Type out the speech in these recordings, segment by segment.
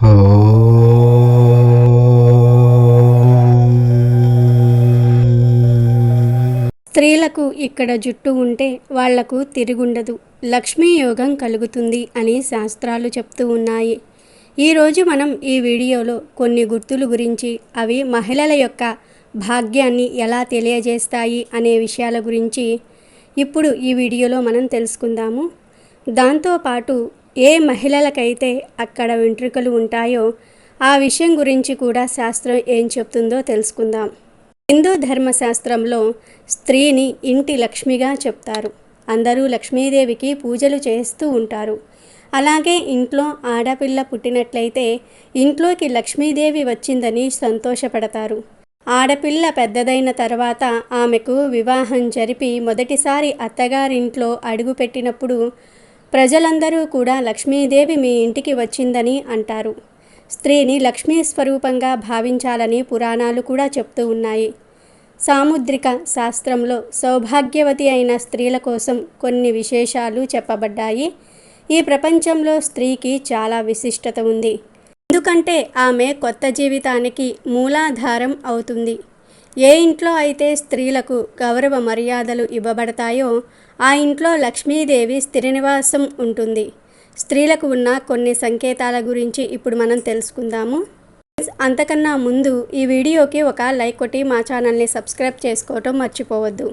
స్త్రీలకు ఇక్కడ జుట్టు ఉంటే వాళ్ళకు తిరుగుండదు. లక్ష్మీ యోగం కలుగుతుంది అని శాస్త్రాలు చెప్తూ ఉన్నాయి. ఈరోజు మనం ఈ వీడియోలో కొన్ని గుర్తులు గురించి అవి మహిళల యొక్క భాగ్యాన్ని ఎలా తెలియజేస్తాయి అనే విషయాల గురించి ఇప్పుడు ఈ వీడియోలో మనం తెలుసుకుందాము. దాంతోపాటు ఏ మహిళలకైతే అక్కడ వెంట్రుకలు ఉంటాయో ఆ విషయం గురించి కూడా శాస్త్రం ఏం చెప్తుందో తెలుసుకుందాం. హిందూ ధర్మశాస్త్రంలో స్త్రీని ఇంటి లక్ష్మిగా చెప్తారు. అందరూ లక్ష్మీదేవికి పూజలు చేస్తూ ఉంటారు. అలాగే ఇంట్లో ఆడపిల్ల పుట్టినట్లయితే ఇంట్లోకి లక్ష్మీదేవి వచ్చిందని సంతోషపడతారు. ఆడపిల్ల పెద్దదైన తర్వాత ఆమెకు వివాహం జరిపి మొదటిసారి అత్తగారింట్లో అడుగుపెట్టినప్పుడు ప్రజలందరూ కూడా లక్ష్మీదేవి మీ ఇంటికి వచ్చిందని అంటారు. స్త్రీని లక్ష్మీ స్వరూపంగా భావించాలని పురాణాలు కూడా చెప్తూ ఉన్నాయి. సాముద్రిక శాస్త్రంలో సౌభాగ్యవతి అయిన స్త్రీల కోసం కొన్ని విశేషాలు చెప్పబడ్డాయి. ఈ ప్రపంచంలో స్త్రీకి చాలా విశిష్టత ఉంది. ఎందుకంటే ఆమె కొత్త జీవితానికి మూలాధారం అవుతుంది. ఏ ఇంట్లో అయితే స్త్రీలకు గౌరవ మర్యాదలు ఇవ్వబడతాయో ఆ ఇంట్లో లక్ష్మీదేవి స్థిర నివాసం ఉంటుంది. స్త్రీలకు ఉన్న కొన్ని సంకేతాల గురించి ఇప్పుడు మనం తెలుసుకుందాము. అంతకన్నా ముందు ఈ వీడియోకి ఒక లైక్ కొట్టి మా ఛానల్ని సబ్స్క్రైబ్ చేసుకోవటం మర్చిపోవద్దు.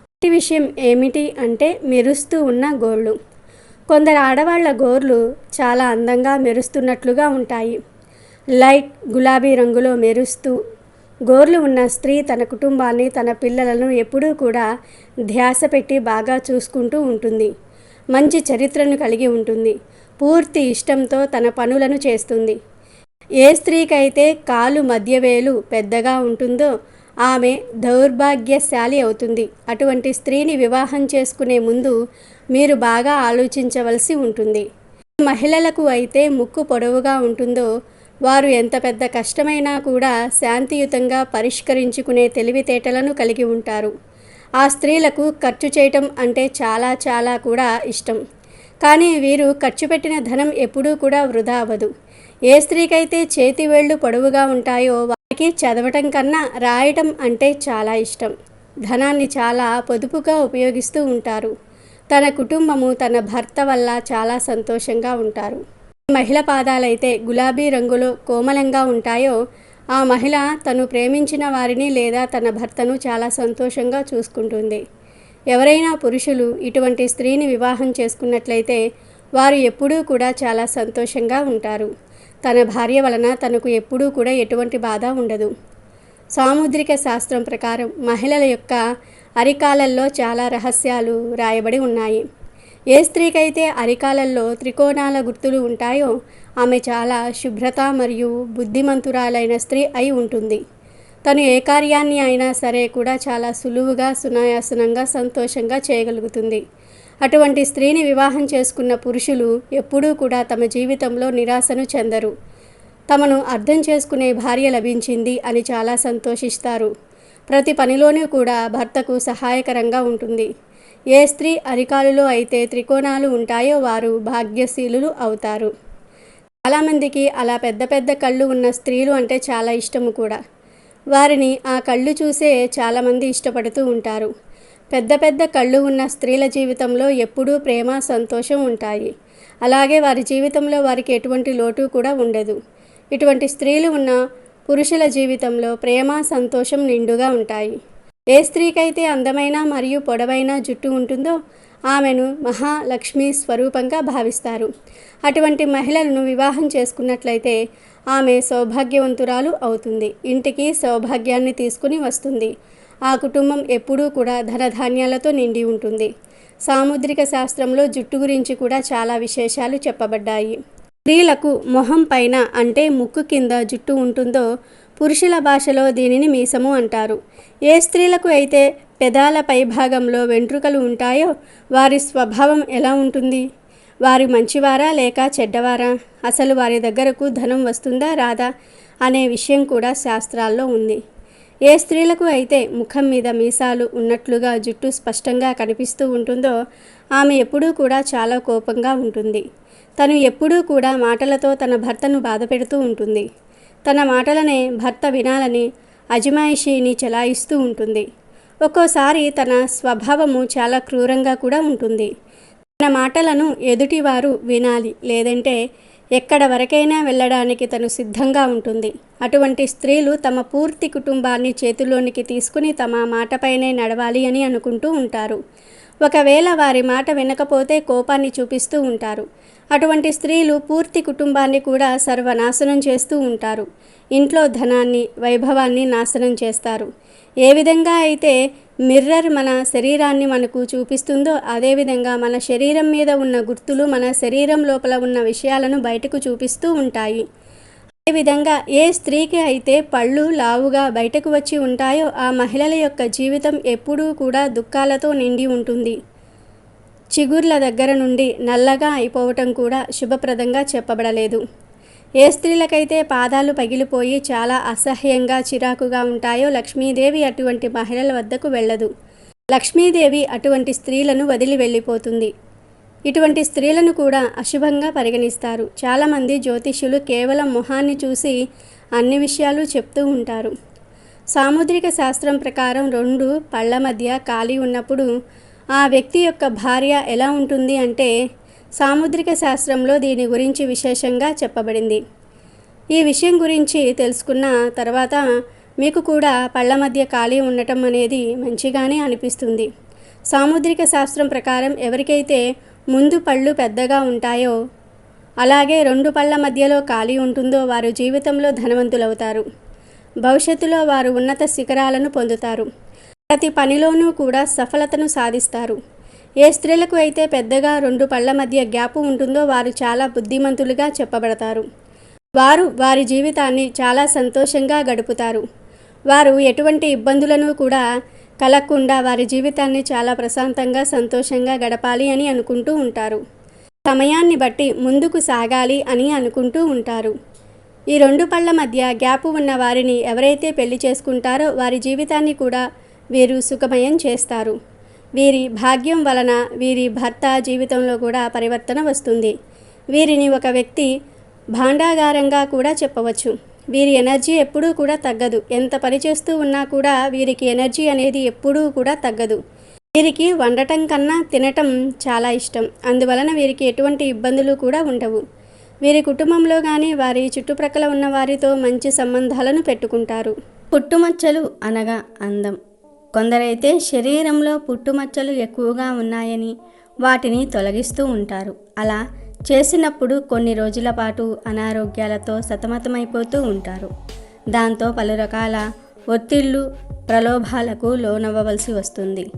మొదటి విషయం ఏమిటి అంటే మెరుస్తూ ఉన్న గోళ్ళు. కొందరు ఆడవాళ్ళ గోర్లు చాలా అందంగా మెరుస్తున్నట్లుగా ఉంటాయి. లైట్ గులాబీ రంగులో మెరుస్తూ గోర్లు ఉన్న స్త్రీ తన కుటుంబాన్ని తన పిల్లలను ఎప్పుడూ కూడా ధ్యాస పెట్టి బాగా చూసుకుంటూ ఉంటుంది. మంచి చరిత్రను కలిగి ఉంటుంది. పూర్తి ఇష్టంతో తన పనులను చేస్తుంది. ఏ స్త్రీకైతే కాలు మధ్యవేలు పెద్దగా ఉంటుందో ఆమె దౌర్భాగ్యశాలి అవుతుంది. అటువంటి స్త్రీని వివాహం చేసుకునే ముందు మీరు బాగా ఆలోచించవలసి ఉంటుంది. మహిళలకు అయితే ముక్కు పొడవుగా ఉంటుందో వారు ఎంత పెద్ద కష్టమైనా కూడా శాంతియుతంగా పరిష్కరించుకునే తెలివితేటలను కలిగి ఉంటారు. ఆ స్త్రీలకు ఖర్చు చేయటం అంటే చాలా చాలా కూడా ఇష్టం. కానీ వీరు ఖర్చు పెట్టిన ధనం ఎప్పుడూ కూడా వృధా అవ్వదు. ఏ స్త్రీకైతే చేతి వేళ్ళు పొడవుగా ఉంటాయో వారికి చదవటం కన్నా రాయటం అంటే చాలా ఇష్టం. ధనాన్ని చాలా పొదుపుగా ఉపయోగిస్తూ ఉంటారు. తన కుటుంబము తన భర్త వల్ల చాలా సంతోషంగా ఉంటారు. మహిళ పాదాలైతే గులాబీ రంగులో కోమలంగా ఉంటాయో ఆ మహిళ తను ప్రేమించిన వారిని లేదా తన భర్తను చాలా సంతోషంగా చూసుకుంటుంది. ఎవరైనా పురుషులు ఇటువంటి స్త్రీని వివాహం చేసుకున్నట్లయితే వారు ఎప్పుడూ కూడా చాలా సంతోషంగా ఉంటారు. తన భార్య వలన తనకు ఎప్పుడూ కూడా ఎటువంటి బాధ ఉండదు. సాముద్రిక శాస్త్రం ప్రకారం మహిళల యొక్క అరికాలల్లో చాలా రహస్యాలు రాయబడి ఉన్నాయి. ఏ స్త్రీకైతే అరికాలల్లో త్రికోణాల గుర్తులు ఉంటాయో ఆమె చాలా శుభ్రత మరియు బుద్ధిమంతురాలైన స్త్రీ అయి ఉంటుంది. తను ఏ కార్యాన్ని అయినా సరే కూడా చాలా సులువుగా సునాయాసనంగా సంతోషంగా చేయగలుగుతుంది. అటువంటి స్త్రీని వివాహం చేసుకున్న పురుషులు ఎప్పుడూ కూడా తమ జీవితంలో నిరాశను చెందరు. తమను అర్థం చేసుకునే భార్య లభించింది అని చాలా సంతోషిస్తారు. ప్రతి పనిలోనూ కూడా భర్తకు సహాయకరంగా ఉంటుంది. ఏ స్త్రీ అరికాలులో అయితే త్రికోణాలు ఉంటాయో వారు భాగ్యశీలులు అవుతారు. చాలామందికి అలా పెద్ద పెద్ద కళ్ళు ఉన్న స్త్రీలు అంటే చాలా ఇష్టము కూడా. వారిని ఆ కళ్ళు చూసే చాలామంది ఇష్టపడుతూ ఉంటారు. పెద్ద పెద్ద కళ్ళు ఉన్న స్త్రీల జీవితంలో ఎప్పుడూ ప్రేమ సంతోషం ఉంటాయి. అలాగే వారి జీవితంలో వారికి ఎటువంటి లోటు కూడా ఉండదు. ఇటువంటి స్త్రీలు ఉన్న పురుషుల జీవితంలో ప్రేమ సంతోషం నిండుగా ఉంటాయి. ఏ స్త్రీకైతే అందమైన మరియు పొడవైన జుట్టు ఉంటుందో ఆమెను మహాలక్ష్మి స్వరూపంగా భావిస్తారు. అటువంటి మహిళలను వివాహం చేసుకున్నట్లయితే ఆమె సౌభాగ్యవంతురాలు అవుతుంది. ఇంటికి సౌభాగ్యాన్ని తీసుకుని వస్తుంది. ఆ కుటుంబం ఎప్పుడూ కూడా ధనధాన్యాలతో నిండి ఉంటుంది. సాముద్రిక శాస్త్రంలో జుట్టు గురించి కూడా చాలా విశేషాలు చెప్పబడ్డాయి. స్త్రీలకు మొహం పైన అంటే ముక్కు కింద జుట్టు ఉంటుందో పురుషుల భాషలో దీనిని మీసము అంటారు. ఏ స్త్రీలకు అయితే పెదాల పైభాగంలో వెంట్రుకలు ఉంటాయో వారి స్వభావం ఎలా ఉంటుంది? వారి మంచివారా లేక చెడ్డవారా? అసలు వారి దగ్గరకు ధనం వస్తుందా రాదా అనే విషయం కూడా శాస్త్రాల్లో ఉంది. ఏ స్త్రీలకు అయితే ముఖం మీద మీసాలు ఉన్నట్లుగా జుట్టు స్పష్టంగా కనిపిస్తూ ఉంటుందో ఆమె ఎప్పుడూ కూడా చాలా కోపంగా ఉంటుంది. తను ఎప్పుడూ కూడా మాటలతో తన భర్తను బాధపెడుతూ ఉంటుంది. తన మాటలనే భర్త వినాలని అజమాయిషీని చెలాయిస్తూ ఉంటుంది. ఒక్కోసారి తన స్వభావము చాలా క్రూరంగా కూడా ఉంటుంది. తన మాటలను ఎదుటివారు వినాలి లేదంటే ఎక్కడ వరకైనా వెళ్ళడానికి తను సిద్ధంగా ఉంటుంది. అటువంటి స్త్రీలు తమ పూర్తి కుటుంబాన్ని చేతిలోనికి తీసుకుని తమ మాటపైనే నడవాలి అని అనుకుంటూ ఉంటారు. ఒకవేళ వారి మాట వినకపోతే కోపాన్ని చూపిస్తూ ఉంటారు. అటువంటి స్త్రీలు పూర్తి కుటుంబాన్ని కూడా సర్వనాశనం చేస్తూ ఉంటారు. ఇంట్లో ధనాన్ని వైభవాన్ని నాశనం చేస్తారు. ఏ విధంగా అయితే మిర్రర్ మన శరీరాన్ని మనకు చూపిస్తుందో అదేవిధంగా మన శరీరం మీద ఉన్న గుర్తులు మన శరీరం లోపల ఉన్న విషయాలను బయటకు చూపిస్తూ ఉంటాయి. అదేవిధంగా ఏ స్త్రీకి అయితే పళ్ళు లావుగా బయటకు వచ్చి ఉంటాయో ఆ మహిళల యొక్క జీవితం ఎప్పుడూ కూడా దుఃఖాలతో నిండి ఉంటుంది. చిగుర్ల దగ్గర నుండి నల్లగా అయిపోవటం కూడా శుభప్రదంగా చెప్పబడలేదు. ఏ స్త్రీలకైతే పాదాలు పగిలిపోయి చాలా అసహ్యంగా చిరాకుగా ఉంటాయో లక్ష్మీదేవి అటువంటి మహిళల వద్దకు వెళ్ళదు. లక్ష్మీదేవి అటువంటి స్త్రీలను వదిలి వెళ్ళిపోతుంది. ఇటువంటి స్త్రీలను కూడా అశుభంగా పరిగణిస్తారు. చాలామంది జ్యోతిష్యులు కేవలం మొహాన్ని చూసి అన్ని విషయాలు చెప్తూ ఉంటారు. సాముద్రిక శాస్త్రం ప్రకారం రెండు పళ్ళ మధ్య ఖాళీ ఉన్నప్పుడు ఆ వ్యక్తి యొక్క భార్య ఎలా ఉంటుంది అంటే సాముద్రిక శాస్త్రంలో దీని గురించి విశేషంగా చెప్పబడింది. ఈ విషయం గురించి తెలుసుకున్న తర్వాత మీకు కూడా పళ్ళ మధ్య ఖాళీ ఉండటం అనేది మంచిగానే అనిపిస్తుంది. సాముద్రిక శాస్త్రం ప్రకారం ఎవరికైతే ముందు పళ్ళు పెద్దగా ఉంటాయో అలాగే రెండు పళ్ళ మధ్యలో ఖాళీ ఉంటుందో వారు జీవితంలో ధనవంతులవుతారు. భవిష్యత్తులో వారు ఉన్నత శిఖరాలను పొందుతారు. ప్రతి పనిలోనూ కూడా సఫలతను సాధిస్తారు. ఏ స్త్రీలకు అయితే పెద్దగా రెండు పళ్ళ మధ్య గ్యాప్ ఉంటుందో వారు చాలా బుద్ధిమంతులుగా చెప్పబడతారు. వారు వారి జీవితాన్ని చాలా సంతోషంగా గడుపుతారు. వారు ఎటువంటి ఇబ్బందులను కూడా కలగకుండా వారి జీవితాన్ని చాలా ప్రశాంతంగా సంతోషంగా గడపాలి అని అనుకుంటూ ఉంటారు. సమయాన్ని బట్టి ముందుకు సాగాలి అని అనుకుంటూ ఉంటారు. ఈ రెండు పళ్ళ మధ్య గ్యాప్ ఉన్న వారిని ఎవరైతే పెళ్ళి చేసుకుంటారో వారి జీవితాన్ని కూడా వీరు సుఖమయం చేస్తారు. వీరి భాగ్యం వలన వీరి భర్త జీవితంలో కూడా పరివర్తన వస్తుంది. వీరిని ఒక వ్యక్తి భాండాగారంగా కూడా చెప్పవచ్చు. వీరి ఎనర్జీ ఎప్పుడూ కూడా తగ్గదు. ఎంత పని చేస్తూ ఉన్నా కూడా వీరికి ఎనర్జీ అనేది ఎప్పుడూ కూడా తగ్గదు. వీరికి వండటం కన్నా తినటం చాలా ఇష్టం. అందువలన వీరికి ఎటువంటి ఇబ్బందులు కూడా ఉండవు. వీరి కుటుంబంలో కానీ వారి చుట్టుప్రక్కల ఉన్న వారితో మంచి సంబంధాలను పెట్టుకుంటారు. పుట్టుమచ్చలు అనగా అందం. కొందరైతే శరీరంలో పుట్టుమచ్చలు ఎక్కువగా ఉన్నాయని వాటిని తొలగిస్తూ ఉంటారు. అలా చేసినప్పుడు కొన్ని రోజుల పాటు అనారోగ్యాలతో సతమతమైపోతూ ఉంటారు. దాంతో పలు రకాల ఒత్తిళ్ళు ప్రలోభాలకు లోనవ్వవలసి వస్తుంది.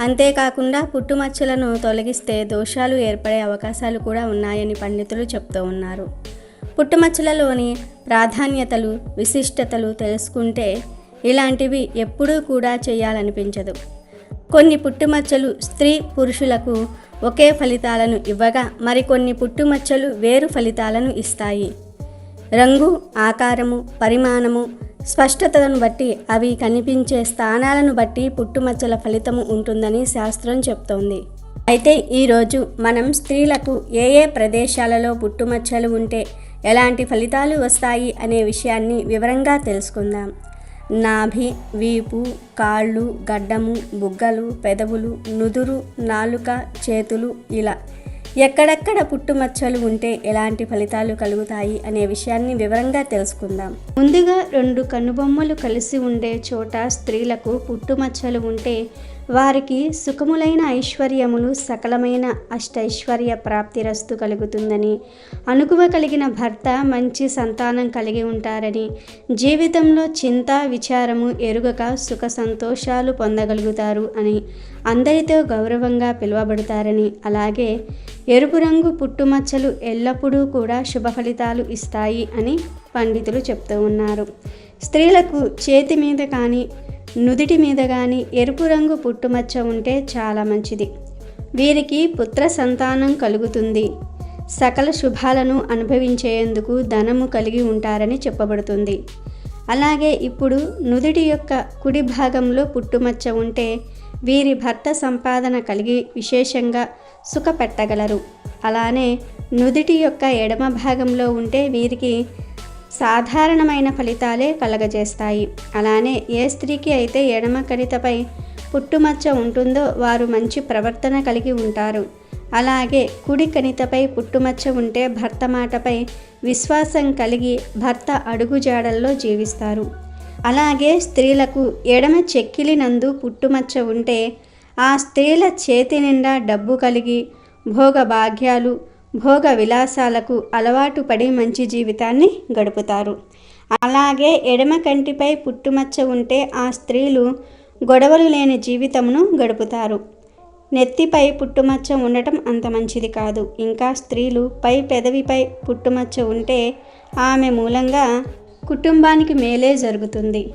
అంతేకాకుండా పుట్టుమచ్చలను తొలగిస్తే దోషాలు ఏర్పడే అవకాశాలు కూడా ఉన్నాయని పండితులు చెప్తూ ఉన్నారు. పుట్టుమచ్చలలోని ప్రాధాన్యతలు విశిష్టతలు తెలుసుకుంటే ఇలాంటివి ఎప్పుడూ కూడా చేయాలనిపించదు. కొన్ని పుట్టుమచ్చలు స్త్రీ పురుషులకు ఒకే ఫలితాలను ఇవ్వగా మరికొన్ని పుట్టుమచ్చలు వేరు ఫలితాలను ఇస్తాయి. రంగు ఆకారము పరిమాణము స్పష్టతను బట్టి అవి కనిపించే స్థానాలను బట్టి పుట్టుమచ్చల ఫలితము ఉంటుందని శాస్త్రం చెప్తోంది. అయితే ఈరోజు మనం స్త్రీలకు ఏ ఏ ప్రదేశాలలో పుట్టుమచ్చలు ఉంటే ఎలాంటి ఫలితాలు వస్తాయి అనే విషయాన్ని వివరంగా తెలుసుకుందాం. నాభి వీపు కాళ్ళు గడ్డము బుగ్గలు పెదవులు నుదురు నాలుక చేతులు ఇలా. ఎక్కడెక్కడ పుట్టుమచ్చలు ఉంటే ఎలాంటి ఫలితాలు కలుగుతాయి అనే విషయాన్ని వివరంగా తెలుసుకుందాం. ముందుగా రెండు కనుబొమ్మలు కలిసి ఉండే చోట స్త్రీలకు పుట్టుమచ్చలు ఉంటే వారికి సుఖములైన ఐశ్వర్యములు సకలమైన అష్టైశ్వర్య ప్రాప్తిరస్తు కలుగుతుందని అనుకువ కలిగిన భర్త మంచి సంతానం కలిగి ఉంటారని జీవితంలో చింత విచారము ఎరుగక సుఖ సంతోషాలు పొందగలుగుతారు అని అందరితో గౌరవంగా పిలువబడతారని అలాగే ఎరుపు రంగు పుట్టుమచ్చలు ఎల్లప్పుడూ కూడా శుభ ఫలితాలు ఇస్తాయి అని పండితులు చెప్తూ ఉన్నారు. స్త్రీలకు చేతి మీద కానీ నుదిటి మీద కానీ ఎరుపు రంగు పుట్టుమచ్చ ఉంటే చాలా మంచిది. వీరికి పుత్ర సంతానం కలుగుతుంది. సకల శుభాలను అనుభవించేందుకు ధనము కలిగి ఉంటారని చెప్పబడుతుంది. అలాగే ఇప్పుడు నుదిటి యొక్క కుడి భాగంలో పుట్టుమచ్చ ఉంటే వీరి భర్త సంపాదన కలిగి విశేషంగా సుఖపెట్టగలరు. అలానే నుదిటి యొక్క ఎడమ భాగంలో ఉంటే వీరికి సాధారణమైన ఫలితాలే కలగజేస్తాయి. అలానే ఏ స్త్రీకి అయితే ఎడమ కణితపై పుట్టుమచ్చ ఉంటుందో వారు మంచి ప్రవర్తన కలిగి ఉంటారు. అలాగే కుడి కణితపై పుట్టుమచ్చ ఉంటే భర్త మాటపై విశ్వాసం కలిగి భర్త అడుగుజాడల్లో జీవిస్తారు. అలాగే స్త్రీలకు ఎడమ చెక్కిలినందు పుట్టుమచ్చ ఉంటే ఆ స్త్రీల చేతి నిండా డబ్బు కలిగి భోగభాగ్యాలు భోగ విలాసాలకు అలవాటు పడి మంచి జీవితాన్ని గడుపుతారు. అలాగే ఎడమ కంటిపై పుట్టుమచ్చ ఉంటే ఆ స్త్రీలు గొడవలు లేని జీవితమును గడుపుతారు. నెత్తిపై పుట్టుమచ్చ ఉండటం అంత మంచిది కాదు. ఇంకా స్త్రీలు పై పెదవిపై పుట్టుమచ్చ ఉంటే ఆమె మూలంగా కుటుంబానికి మేలే జరుగుతుంది.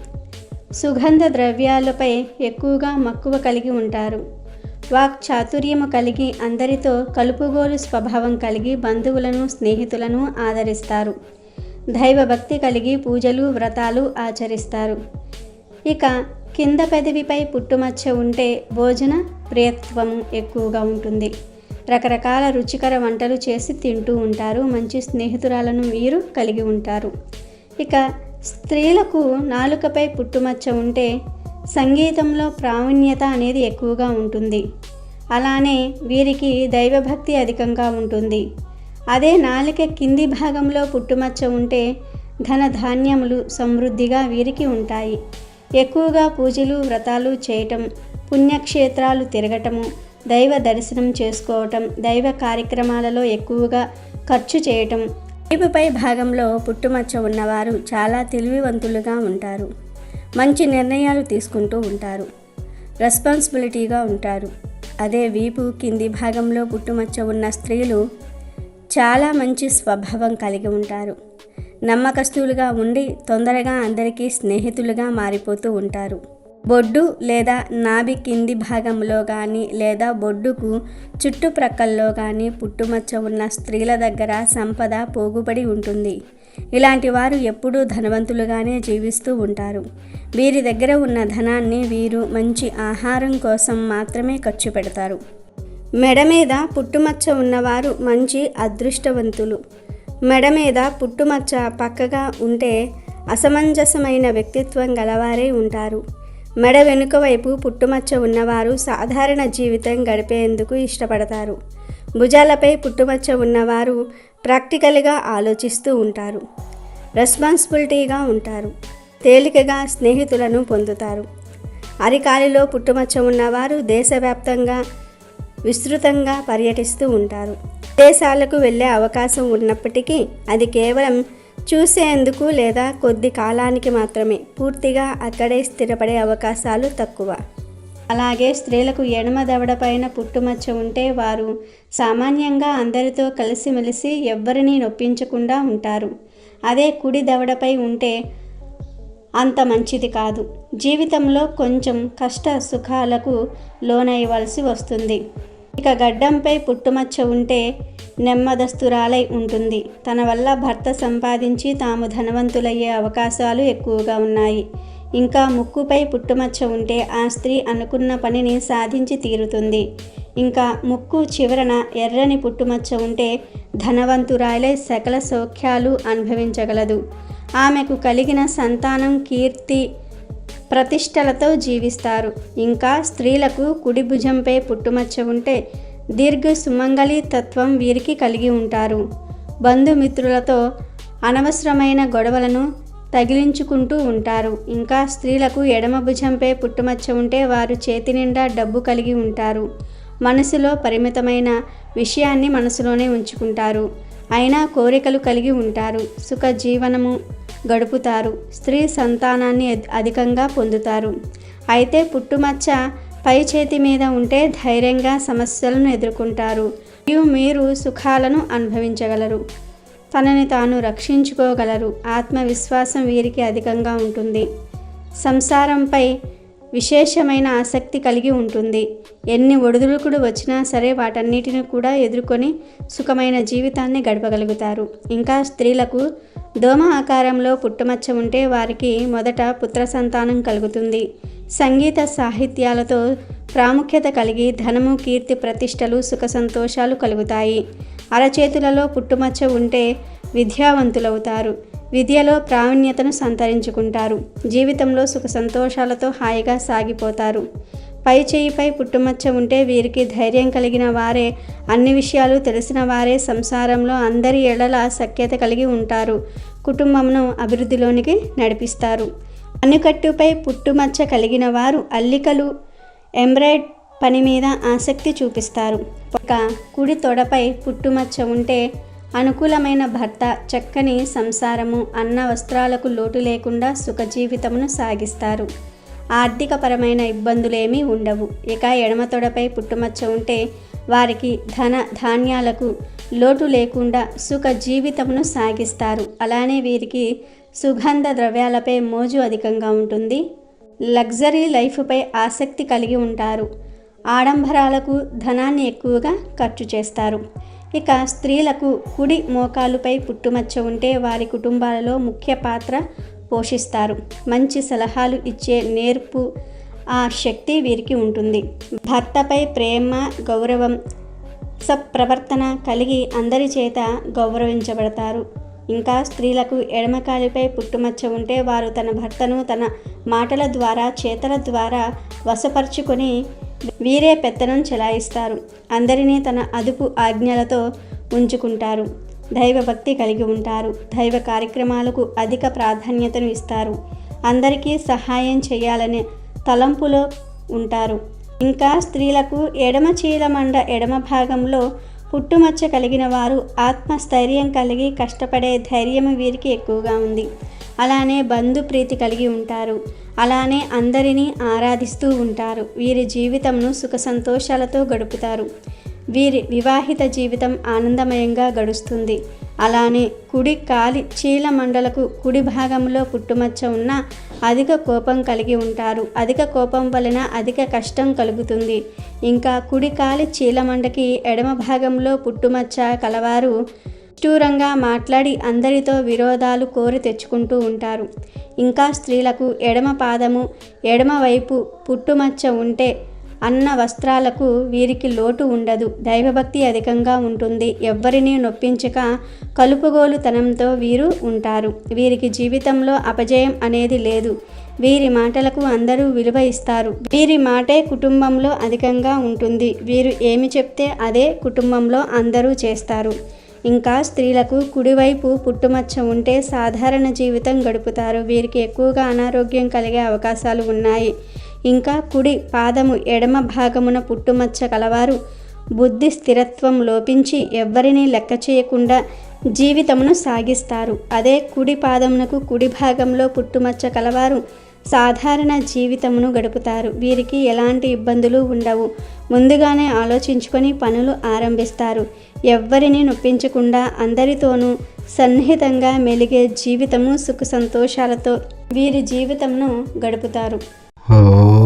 సుగంధ ద్రవ్యాలపై ఎక్కువగా మక్కువ కలిగి ఉంటారు. వాక్ చాతుర్యము కలిగి అందరితో కలుపుగోలు స్వభావం కలిగి బంధువులను స్నేహితులను ఆదరిస్తారు. దైవభక్తి కలిగి పూజలు వ్రతాలు ఆచరిస్తారు. ఇక కింద పెదవిపై పుట్టుమచ్చ ఉంటే భోజన ప్రియత్వము ఎక్కువగా ఉంటుంది. రకరకాల రుచికర వంటలు చేసి తింటూ ఉంటారు. మంచి స్నేహితురాలను వీరు కలిగి ఉంటారు. ఇక స్త్రీలకు నాలుకపై పుట్టుమచ్చ ఉంటే సంగీతంలో ప్రావీణ్యత అనేది ఎక్కువగా ఉంటుంది. అలానే వీరికి దైవభక్తి అధికంగా ఉంటుంది. అదే నాలిక కింది భాగంలో పుట్టుమచ్చ ఉంటే ధన ధాన్యములు సమృద్ధిగా వీరికి ఉంటాయి. ఎక్కువగా పూజలు వ్రతాలు చేయటం పుణ్యక్షేత్రాలు తిరగటము దైవ దర్శనం చేసుకోవటం దైవ కార్యక్రమాలలో ఎక్కువగా ఖర్చు చేయటం. వీపుపై భాగంలో పుట్టుమచ్చ ఉన్నవారు చాలా తెలివివంతులుగా ఉంటారు. మంచి నిర్ణయాలు తీసుకుంటూ ఉంటారు. రెస్పాన్సిబిలిటీగా ఉంటారు. అదే వీపు కింది భాగంలో పుట్టుమచ్చ ఉన్న స్త్రీలు చాలా మంచి స్వభావం కలిగి ఉంటారు. నమ్మకస్తులుగా ఉండి తొందరగా అందరికీ స్నేహితులుగా మారిపోతూ ఉంటారు. బొడ్డు లేదా నాభి కింది భాగంలో కానీ లేదా బొడ్డుకు చుట్టుప్రక్కల్లో కానీ పుట్టుమచ్చ ఉన్న స్త్రీల దగ్గర సంపద పోగుపడి ఉంటుంది. ఇలాంటి వారు ఎప్పుడూ ధనవంతులుగానే జీవిస్తూ ఉంటారు. వీరి దగ్గర ఉన్న ధనాన్ని వీరు మంచి ఆహారం కోసం మాత్రమే ఖర్చు పెడతారు. మెడ మీద పుట్టుమచ్చ ఉన్నవారు మంచి అదృష్టవంతులు. మెడ మీద పుట్టుమచ్చ పక్కగా ఉంటే అసమంజసమైన వ్యక్తిత్వం గలవారే ఉంటారు. మెడ వెనుక వైపు పుట్టుమచ్చ ఉన్నవారు సాధారణ జీవితం గడిపేందుకు ఇష్టపడతారు. భుజాలపై పుట్టుమచ్చ ఉన్నవారు ప్రాక్టికల్గా ఆలోచిస్తూ ఉంటారు. రెస్పాన్సిబిలిటీగా ఉంటారు. తేలికగా స్నేహితులను పొందుతారు. అరికాలిలో పుట్టుమచ్చ ఉన్నవారు దేశవ్యాప్తంగా విస్తృతంగా పర్యటిస్తూ ఉంటారు. దేశాలకు వెళ్ళే అవకాశం ఉన్నప్పటికీ అది కేవలం చూసేందుకు లేదా కొద్ది కాలానికి మాత్రమే. పూర్తిగా అక్కడే స్థిరపడే అవకాశాలు తక్కువ. అలాగే స్త్రీలకు ఎడమ దవడ పైన పుట్టుమచ్చ ఉంటే వారు సామాన్యంగా అందరితో కలిసిమెలిసి ఎవ్వరినీ నొప్పించకుండా ఉంటారు. అదే కుడి దవడపై ఉంటే అంత మంచిది కాదు. జీవితంలో కొంచెం కష్ట సుఖాలకు లోనయ్యవలసి వస్తుంది. ఇక గడ్డంపై పుట్టుమచ్చ ఉంటే నెమ్మదస్తురాలై ఉంటుంది. తన వల్ల భర్త సంపాదించి తాము ధనవంతులయ్యే అవకాశాలు ఎక్కువగా ఉన్నాయి. ఇంకా ముక్కుపై పుట్టుమచ్చ ఉంటే ఆ స్త్రీ అనుకున్న పనిని సాధించి తీరుతుంది. ఇంకా ముక్కు చివరన ఎర్రని పుట్టుమచ్చ ఉంటే ధనవంతురాలై సకల సౌఖ్యాలు అనుభవించగలదు. ఆమెకు కలిగిన సంతానం కీర్తి ప్రతిష్టలతో జీవిస్తారు. ఇంకా స్త్రీలకు కుడి భుజంపై పుట్టుమచ్చ ఉంటే దీర్ఘ సుమంగళి తత్వం వీరికి కలిగి ఉంటారు. బంధుమిత్రులతో అనవసరమైన గొడవలను తగిలించుకుంటూ ఉంటారు. ఇంకా స్త్రీలకు ఎడమ భుజంపై పుట్టుమచ్చ ఉంటే వారు చేతి నిండా డబ్బు కలిగి ఉంటారు. మనసులో పరిమితమైన విషయాన్ని మనసులోనే ఉంచుకుంటారు. అయినా కోరికలు కలిగి ఉంటారు. సుఖ జీవనము గడుపుతారు. స్త్రీ సంతానాన్ని అధికంగా పొందుతారు. అయితే పుట్టుమచ్చ పై చేతి మీద ఉంటే ధైర్యంగా సమస్యలను ఎదుర్కొంటారు. మరియు మీరు సుఖాలను అనుభవించగలరు. తనని తాను రక్షించుకోగలరు. ఆత్మవిశ్వాసం వీరికి అధికంగా ఉంటుంది. సంసారంపై విశేషమైన ఆసక్తి కలిగి ఉంటుంది. ఎన్ని ఒడిదుడుకుడు వచ్చినా సరే వాటన్నిటిని కూడా ఎదుర్కొని సుఖమైన జీవితాన్ని గడపగలుగుతారు. ఇంకా స్త్రీలకు దోమ ఆకారంలో పుట్టుమచ్చ ఉంటే వారికి మొదట పుత్ర సంతానం కలుగుతుంది. సంగీత సాహిత్యాలతో ప్రాముఖ్యత కలిగి ధనము కీర్తి ప్రతిష్టలు సుఖ సంతోషాలు కలుగుతాయి. అరచేతులలో పుట్టుమచ్చ ఉంటే విద్యావంతులవుతారు. విద్యలో ప్రావీణ్యతను సంతరించుకుంటారు. జీవితంలో సుఖ సంతోషాలతో హాయిగా సాగిపోతారు. పై చేయిపై పుట్టుమచ్చ ఉంటే వీరికి ధైర్యం కలిగిన వారే అన్ని విషయాలు తెలిసిన వారే సంసారంలో అందరి ఎడల సఖ్యత కలిగి ఉంటారు. కుటుంబంను అభివృద్ధిలోనికి నడిపిస్తారు. అనుకట్టుపై పుట్టుమచ్చ కలిగిన వారు అల్లికలు ఎంబ్రాయిడ్ పని మీద ఆసక్తి చూపిస్తారు. ఒక కుడి తొడపై పుట్టుమచ్చ ఉంటే అనుకూలమైన భర్త చక్కని సంసారము అన్న వస్త్రాలకు లోటు లేకుండా సుఖజీవితమును సాగిస్తారు. ఆర్థికపరమైన ఇబ్బందులేమీ ఉండవు. ఇక ఎడమ తొడపై పుట్టుమచ్చ ఉంటే వారికి ధన ధాన్యాలకు లోటు లేకుండా సుఖ జీవితమును సాగిస్తారు. అలానే వీరికి సుగంధ ద్రవ్యాలపై మోజు అధికంగా ఉంటుంది. లగ్జరీ లైఫ్పై ఆసక్తి కలిగి ఉంటారు. ఆడంబరాలకు ధనాన్ని ఎక్కువగా ఖర్చు చేస్తారు. ఇక స్త్రీలకు కుడి మోకాలుపై పుట్టుమచ్చ ఉంటే వారి కుటుంబాలలో ముఖ్య పాత్ర పోషిస్తారు. మంచి సలహాలు ఇచ్చే నేర్పు ఆ శక్తి వీరికి ఉంటుంది. భర్తపై ప్రేమ గౌరవం సత్ప్రవర్తన కలిగి అందరి చేత గౌరవించబడతారు. ఇంకా స్త్రీలకు ఎడమకాలిపై పుట్టుమచ్చ ఉంటే వారు తన భర్తను తన మాటల ద్వారా చేతల ద్వారా వశపరుచుకొని వీరే పెత్తనం చెలాయిస్తారు. అందరినీ తన అదుపు ఆజ్ఞలతో ఉంచుకుంటారు. దైవభక్తి కలిగి ఉంటారు. దైవ కార్యక్రమాలకు అధిక ప్రాధాన్యతను ఇస్తారు. అందరికీ సహాయం చేయాలనే తలంపులో ఉంటారు. ఇంకా స్త్రీలకు ఎడమ చీలమండ ఎడమ భాగంలో పుట్టుమచ్చ కలిగిన వారు ఆత్మస్థైర్యం కలిగి కష్టపడే ధైర్యం వీరికి ఎక్కువగా ఉంది. అలానే బంధు ప్రీతి కలిగి ఉంటారు. అలానే అందరినీ ఆరాధిస్తూ ఉంటారు. వీరి జీవితంను సుఖ సంతోషాలతో గడుపుతారు. వీరి వివాహిత జీవితం ఆనందమయంగా గడుస్తుంది. అలానే కుడి కాలి చీల మండలకు కుడి భాగంలో పుట్టుమచ్చ ఉన్న అధిక కోపం కలిగి ఉంటారు. అధిక కోపం వలన అధిక కష్టం కలుగుతుంది. ఇంకా కుడి కాలి చీలమండకి ఎడమ భాగంలో పుట్టుమచ్చ కలవారు నిష్ఠూరంగా మాట్లాడి అందరితో విరోధాలు కోరి తెచ్చుకుంటూ ఉంటారు. ఇంకా స్త్రీలకు ఎడమ పాదము ఎడమ వైపు పుట్టుమచ్చ ఉంటే అన్న వస్త్రాలకు వీరికి లోటు ఉండదు. దైవభక్తి అధికంగా ఉంటుంది. ఎవ్వరినీ నొప్పించక కలుపుగోలుతనంతో వీరు ఉంటారు. వీరికి జీవితంలో అపజయం అనేది లేదు. వీరి మాటలకు అందరూ విలువ ఇస్తారు. వీరి మాటే కుటుంబంలో అధికంగా ఉంటుంది. వీరు ఏమి చెప్తే అదే కుటుంబంలో అందరూ చేస్తారు. ఇంకా స్త్రీలకు కుడివైపు పుట్టుమచ్చ ఉంటే సాధారణ జీవితం గడుపుతారు. వీరికి ఎక్కువగా అనారోగ్యం కలిగే అవకాశాలు ఉన్నాయి. ఇంకా కుడి పాదము ఎడమ భాగమున పుట్టుమచ్చ కలవారు. బుద్ధి స్థిరత్వం లోపించి ఎవ్వరినీ లెక్క చేయకుండా జీవితమును సాగిస్తారు. అదే కుడి పాదమునకు కుడి భాగంలో పుట్టుమచ్చ కలవారు. సాధారణ జీవితమును గడుపుతారు. వీరికి ఎలాంటి ఇబ్బందులు ఉండవు. ముందుగానే ఆలోచించుకొని పనులు ఆరంభిస్తారు. ఎవ్వరిని నొప్పించకుండా అందరితోనూ సన్నిహితంగా మెలిగే జీవితము సుఖ సంతోషాలతో వీరి జీవితంను గడుపుతారు. ఓ